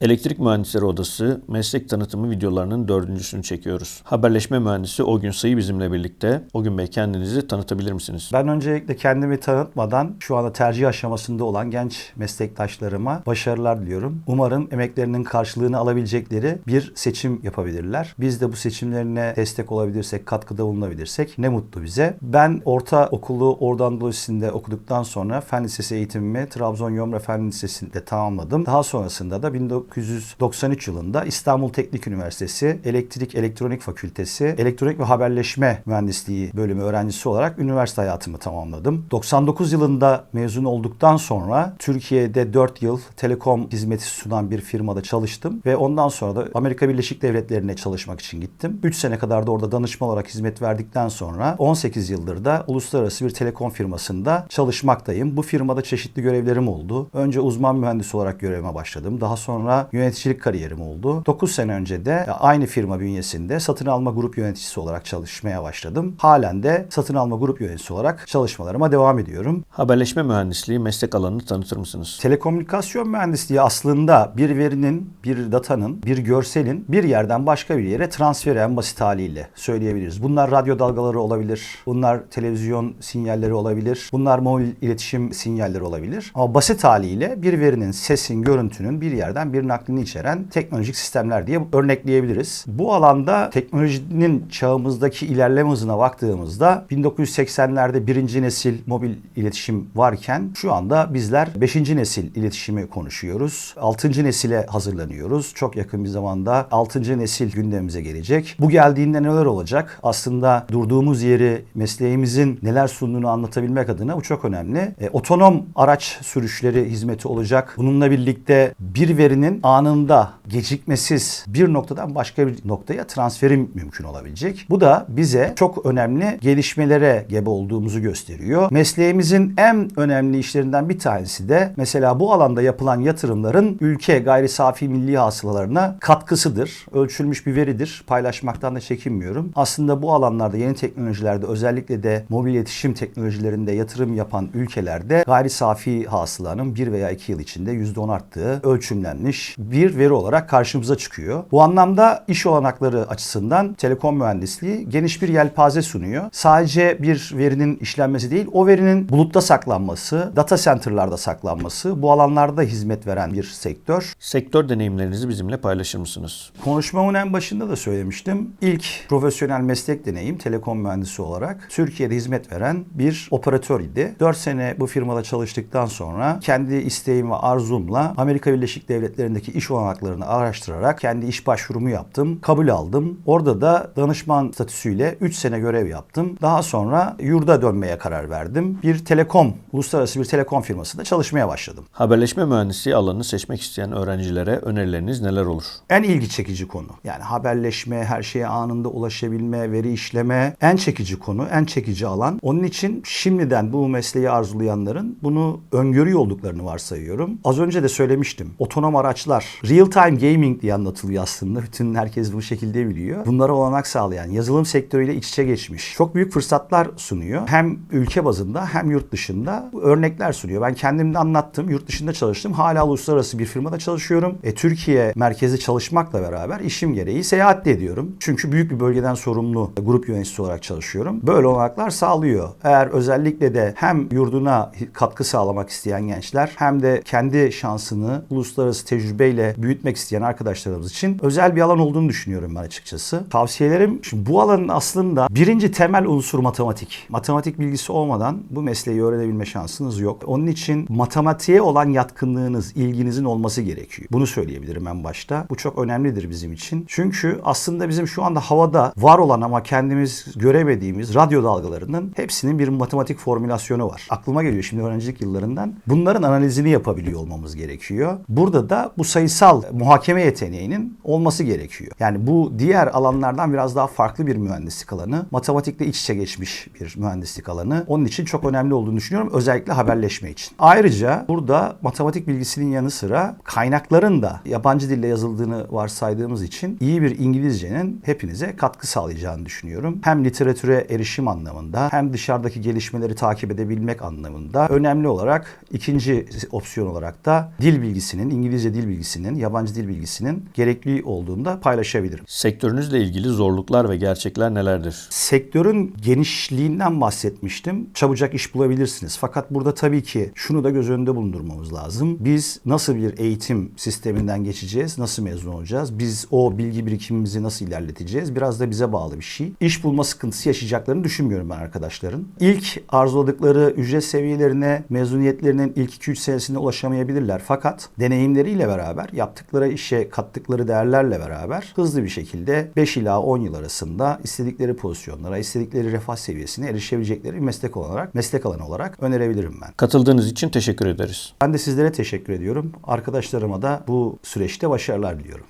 Elektrik Mühendisleri Odası meslek tanıtımı videolarının dördüncüsünü çekiyoruz. Haberleşme mühendisi O Sayı bizimle birlikte. O Bey kendinizi tanıtabilir misiniz? Ben öncelikle kendimi tanıtmadan şu anda tercih aşamasında olan genç meslektaşlarıma başarılar diliyorum. Umarım emeklerinin karşılığını alabilecekleri bir seçim yapabilirler. Biz de bu seçimlerine destek olabilirsek, katkıda bulunabilirsek ne mutlu bize. Ben orta okulu Anadolu Lisesi'nde okuduktan sonra Fen Lisesi eğitimimi Trabzon Yomra Fen Lisesi'nde tamamladım. Daha sonrasında da 1993 yılında İstanbul Teknik Üniversitesi Elektrik Elektronik Fakültesi Elektronik ve Haberleşme Mühendisliği bölümü öğrencisi olarak üniversite hayatımı tamamladım. 99 yılında mezun olduktan sonra Türkiye'de 4 yıl telekom hizmeti sunan bir firmada çalıştım ve ondan sonra da Amerika Birleşik Devletleri'ne çalışmak için gittim. 3 sene kadar da orada danışma olarak hizmet verdikten sonra 18 yıldır da uluslararası bir telekom firmasında çalışmaktayım. Bu firmada çeşitli görevlerim oldu. Önce uzman mühendis olarak görevime başladım. Daha sonra yöneticilik kariyerim oldu. 9 sene önce de aynı firma bünyesinde satın alma grup yöneticisi olarak çalışmaya başladım. Halen de satın alma grup yöneticisi olarak çalışmalarıma devam ediyorum. Haberleşme mühendisliği meslek alanını tanıtır mısınız? Telekomünikasyon mühendisliği aslında bir verinin, bir datanın, bir görselin bir yerden başka bir yere transferi en basit haliyle söyleyebiliriz. Bunlar radyo dalgaları olabilir, bunlar televizyon sinyalleri olabilir, bunlar mobil iletişim sinyalleri olabilir. Ama basit haliyle bir verinin, sesin, görüntünün bir yerden bir naklini içeren teknolojik sistemler diye örnekleyebiliriz. Bu alanda teknolojinin çağımızdaki ilerleme hızına baktığımızda 1980'lerde birinci nesil mobil iletişim varken şu anda bizler 5. nesil iletişimi konuşuyoruz. 6. nesile hazırlanıyoruz. Çok yakın bir zamanda 6. nesil gündemimize gelecek. Bu geldiğinde neler olacak? Aslında durduğumuz yeri, mesleğimizin neler sunduğunu anlatabilmek adına bu çok önemli. E, otonom araç sürüşleri hizmeti olacak. Bununla birlikte bir verinin anında gecikmesiz bir noktadan başka bir noktaya transferi mümkün olabilecek. Bu da bize çok önemli gelişmelere gebe olduğumuzu gösteriyor. Mesleğimizin en önemli işlerinden bir tanesi de mesela bu alanda yapılan yatırımların ülke gayri safi milli hasılalarına katkısıdır. Ölçülmüş bir veridir. Paylaşmaktan da çekinmiyorum. Aslında bu alanlarda yeni teknolojilerde özellikle de mobil iletişim teknolojilerinde yatırım yapan ülkelerde gayri safi hasılanın 1 veya 2 yıl içinde %10 arttığı ölçümlenmiş bir veri olarak karşımıza çıkıyor. Bu anlamda iş olanakları açısından telekom mühendisliği geniş bir yelpaze sunuyor. Sadece bir verinin işlenmesi değil, o verinin bulutta saklanması, data center'larda saklanması bu alanlarda hizmet veren bir sektör. Sektör deneyimlerinizi bizimle paylaşır mısınız? Konuşmamın en başında da söylemiştim. İlk profesyonel meslek deneyim telekom mühendisi olarak Türkiye'de hizmet veren bir operatör idi. 4 sene bu firmada çalıştıktan sonra kendi isteğim ve arzumla Amerika Birleşik Devletleri'ndeki iş olanaklarını araştırarak kendi iş başvurumu yaptım. Kabul aldım. Orada da danışman statüsüyle 3 sene görev yaptım. Daha sonra yurda dönmeye karar verdim. Bir telekom, uluslararası bir telekom firmasında çalışmaya başladım. Haberleşme mühendisliği alanını seçmek isteyen öğrencilere önerileriniz neler olur? En ilgi çekici konu. Yani haberleşme, her şeye anında ulaşabilme, veri işleme en çekici konu, en çekici alan. Onun için şimdiden bu mesleği arzulayanların bunu öngörüyor olduklarını varsayıyorum. Az önce de söylemiştim. Otonom araçlar, real time gaming diye anlatılıyor aslında. Bütün herkes bu şekilde biliyor. Bunlara olanak sağlayan, yazılım sektörüyle iç içe geçmiş. Çok büyük fırsatlar sunuyor. Hem ülke bazında hem yurt dışında örnekler sunuyor. Ben kendim de anlattım. Yurt dışında çalıştım. Hala uluslararası bir firmada çalışıyorum. E, Türkiye merkezi çalışmakla beraber işim gereği seyahat ediyorum. Çünkü büyük bir bölgeden sorumlu grup yöneticisi olarak çalışıyorum. Böyle olanaklar sağlıyor. Eğer özellikle de hem yurduna katkı sağlamak isteyen gençler hem de kendi şansını uluslararası tecrübeyle büyütmek isteyen arkadaşlarımız için özel bir alan olduğunu düşünüyorum ben açıkçası. Tavsiyelerim şimdi bu alanın aslında birinci temel unsur matematik. Matematik bilgisi olmadan bu mesleği öğrenebilme şansınız yok. Onun için matematiğe olan yatkınlığınız, ilginizin olması gerekiyor. Bunu söyleyebilirim en başta. Bu çok önemlidir bizim için. Çünkü aslında bizim şu anda havada var olan ama kendimiz göremediğimiz radyo dalgalarının hepsinin bir matematik formülasyonu var. Aklıma geliyor şimdi öğrencilik yıllarından. Bunların analizini yapabiliyor olmamız gerekiyor. Burada da bu sayısal muhakeme yeteneğinin olması gerekiyor. Yani bu diğer alanlardan biraz daha farklı bir mühendislik alanı. Matematikle iç içe geçmiş bir mühendislik alanı. Onun için çok önemli olduğunu düşünüyorum. Özellikle haberleşme için. Ayrıca burada matematik bilgisinin yanı sıra kaynakların da yabancı dille yazıldığını varsaydığımız için iyi bir İngilizcenin hepinize katkı sağlayacağını düşünüyorum. Hem literatüre erişim anlamında hem dışarıdaki gelişmeleri takip edebilmek anlamında önemli olarak ikinci opsiyon olarak da dil bilgisinin, İngilizce dil bilgisinin, yabancı dil bilgisinin gerekli olduğunu da paylaşabilirim. Sektörünüzle ilgili zorluklar ve gerçekler nelerdir? Sektörün genişliğinden bahsetmiştim. Çabucak iş bulabilirsiniz. Fakat burada tabii ki şunu da göz önünde bulundurmamız lazım. Biz nasıl bir eğitim sisteminden geçeceğiz? Nasıl mezun olacağız? Biz o bilgi birikimimizi nasıl ilerleteceğiz? Biraz da bize bağlı bir şey. İş bulma sıkıntısı yaşayacaklarını düşünmüyorum ben arkadaşların. İlk arzuladıkları ücret seviyelerine, mezuniyetlerinin ilk 2-3 senesinde ulaşamayabilirler. Fakat deneyimleriyle beraber, yaptıkları işe kattıkları değerlerle beraber hızlı bir şekilde 5 ila 10 yıl arasında istedikleri pozisyonlara, istedikleri refah seviyesine erişebilecekleri bir meslek olarak, meslek alanı olarak önerebilirim ben. Katıldığınız için teşekkür ederiz. Ben de sizlere teşekkür ediyorum. Arkadaşlarıma da bu süreçte başarılar diliyorum.